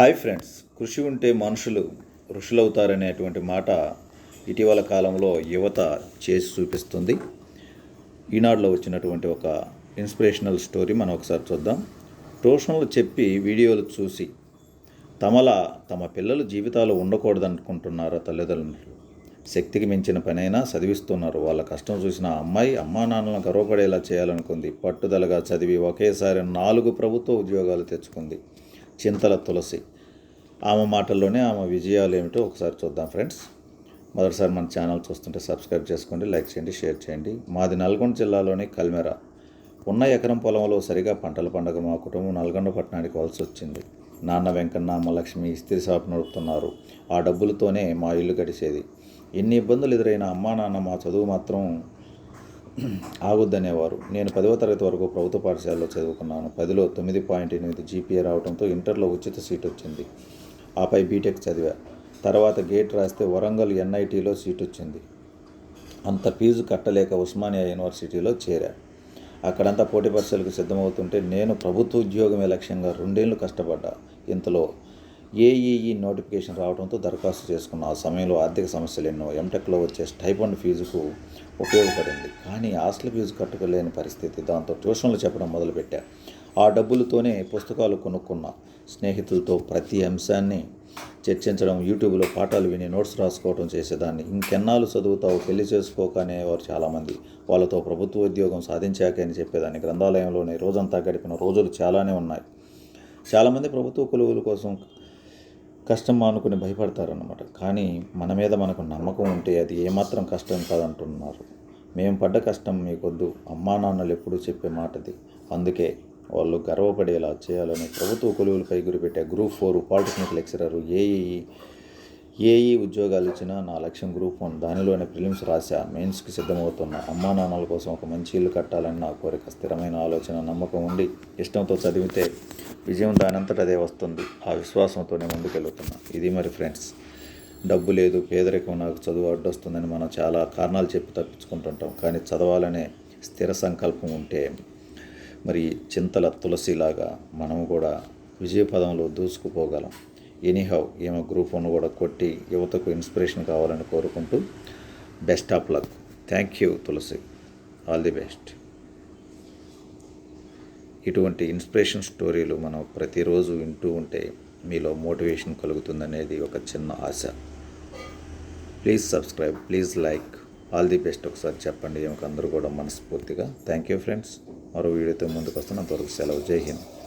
Hi friends కృషి ఉంటే మనుషులు ఋషులవుతారనేటువంటి మాట ఇటీవల కాలంలో యువత చేసి చూపిస్తుంది. ఈనాడులో వచ్చినటువంటి ఒక ఇన్స్పిరేషనల్ స్టోరీ మనం ఒకసారి చూద్దాం. ట్యూషన్లు చెప్పి వీడియోలు చూసి తమలా తమ పిల్లల జీవితాలు ఉండకూడదనుకుంటున్నారా తల్లిదండ్రులు? శక్తికి మించిన పనైనా చదివిస్తున్నారు. వాళ్ళ కష్టం చూసిన అమ్మాయి అమ్మా నాన్నలను గర్వపడేలా చేయాలనుకుంది. పట్టుదలగా చదివి ఒకేసారి నాలుగు ప్రభుత్వ ఉద్యోగాలు తెచ్చుకుంది. చింతల తులసి. ఆమె మాటల్లోనే ఆమె విజయాలు ఏమిటో ఒకసారి చూద్దాం ఫ్రెండ్స్. మొదటిసారి మన ఛానల్ చూస్తుంటే సబ్స్క్రైబ్ చేసుకోండి లైక్ చేయండి షేర్ చేయండి. మాది నల్గొండ జిల్లాలోని కల్మెర. ఉన్న ఎకరం పొలంలో సరిగా పంటల పండగ మా కుటుంబం నల్గొండ పట్టణానికి వలసి వచ్చింది. నాన్న వెంకన్న అమ్మలక్ష్మి ఇస్త్రీ షాప్ నడుపుతున్నారు. ఆ డబ్బులతోనే మా ఇల్లు గడిచేది. ఎన్ని ఇబ్బందులు ఎదురైన అమ్మా నాన్న మా చదువు మాత్రం ఆగుద్దనేవారు. నేను పదవ తరగతి వరకు ప్రభుత్వ పాఠశాలలో చదువుకున్నాను. పదిలో తొమ్మిది పాయింట్ ఎనిమిది జీపీఏ రావడంతో ఇంటర్లో ఉచిత సీట్ వచ్చింది. ఆపై బీటెక్ చదివా. తర్వాత గేట్ రాస్తే వరంగల్ ఎన్ఐటీలో సీట్ వచ్చింది అంత ఫీజు కట్టలేక ఉస్మానియా యూనివర్సిటీలో చేరా. అక్కడంతా పోటీ పరీక్షలకు సిద్ధమవుతుంటే నేను ప్రభుత్వ ఉద్యోగమే లక్ష్యంగా రెండేళ్ళు కష్టపడ్డా. ఇంతలో ఏఈఈ నోటిఫికేషన్ రావడంతో దరఖాస్తు చేసుకున్న ఆ సమయంలో ఆర్థిక సమస్యలు ఎన్నో. ఎంటెక్లో వచ్చే స్టైఫండ్ ఫీజుకు ఉపయోగపడింది. కానీ హాస్టల్ ఫీజు కట్టుకోలేని పరిస్థితి. దాంతో ట్యూషన్లు చెప్పడం మొదలుపెట్టా. ఆ డబ్బులతోనే పుస్తకాలు కొనుక్కున్నా స్నేహితులతో ప్రతి అంశాన్ని చర్చించడం యూట్యూబ్లో పాఠాలు విని నోట్స్ రాసుకోవడం చేసేదాన్ని. ఇంకెన్నాళ్ళు చదువుతావు పెళ్ళి చేసుకోక అనేవారు చాలామంది. వాళ్ళతో ప్రభుత్వ ఉద్యోగం సాధించాక అని చెప్పేదాన్ని. గ్రంథాలయంలోనే రోజంతా గడిపిన రోజులు చాలానే ఉన్నాయి. చాలామంది ప్రభుత్వ కొలువుల కోసం కష్టం మానుకుని భయపడతారనమాట కానీ మన మీద మనకు నమ్మకం ఉంటే అది ఏమాత్రం కష్టం కాదంటున్నారు. మేము పడ్డ కష్టం మీకొద్దు. అమ్మా నాన్నలు ఎప్పుడూ చెప్పే మాటది. అందుకే వాళ్ళు గర్వపడేలా చేయాలని ప్రభుత్వ కొలువులపై గురిపెట్టే group four polytechnic lecturer AE AE ఉద్యోగాలు ఇచ్చినా నా లక్ష్యం గ్రూప్ వన్. దానిలోనే ప్రిలిమ్స్ రాశా. మెయిన్స్కి సిద్ధమవుతున్నా అమ్మా నాన్నల కోసం ఒక మంచి ఇల్లు కట్టాలని నా కోరిక. స్థిరమైన ఆలోచన నమ్మకం ఉండి ఇష్టంతో చదివితే విజయం దానంతట అదే వస్తుంది. ఆ విశ్వాసంతోనే ముందుకెళ్తున్నా. ఇది మరి ఫ్రెండ్స్. డబ్బు లేదు పేదరికం నాకు చదువు అడ్డొస్తుందని మనం చాలా కారణాలు చెప్పి తప్పించుకుంటుంటాం. కానీ చదవాలనే స్థిర సంకల్పం ఉంటే మరి చింతల తులసిలాగా మనము కూడా విజయపదంలో దూసుకుపోగలం. ఎనీహౌ ఈమె గ్రూప్ వన్ కూడా కొట్టి యువతకు ఇన్స్పిరేషన్ కావాలని కోరుకుంటూ best of luck. Thank you Tulasi. All the best. ఇటువంటి ఇన్స్పిరేషన్ స్టోరీలు మనం ప్రతిరోజు వింటూ ఉంటే మీలో మోటివేషన్ కలుగుతుందనేది ఒక చిన్న ఆశ. Please subscribe please like. All the best ఒకసారి చెప్పండి. ఏమకు అందరూ కూడా మనస్ఫూర్తిగా. Thank you friends. మరో వీడియోతో ముందుకు వస్తున్నంతవరకు సెలవు. జై హింద్.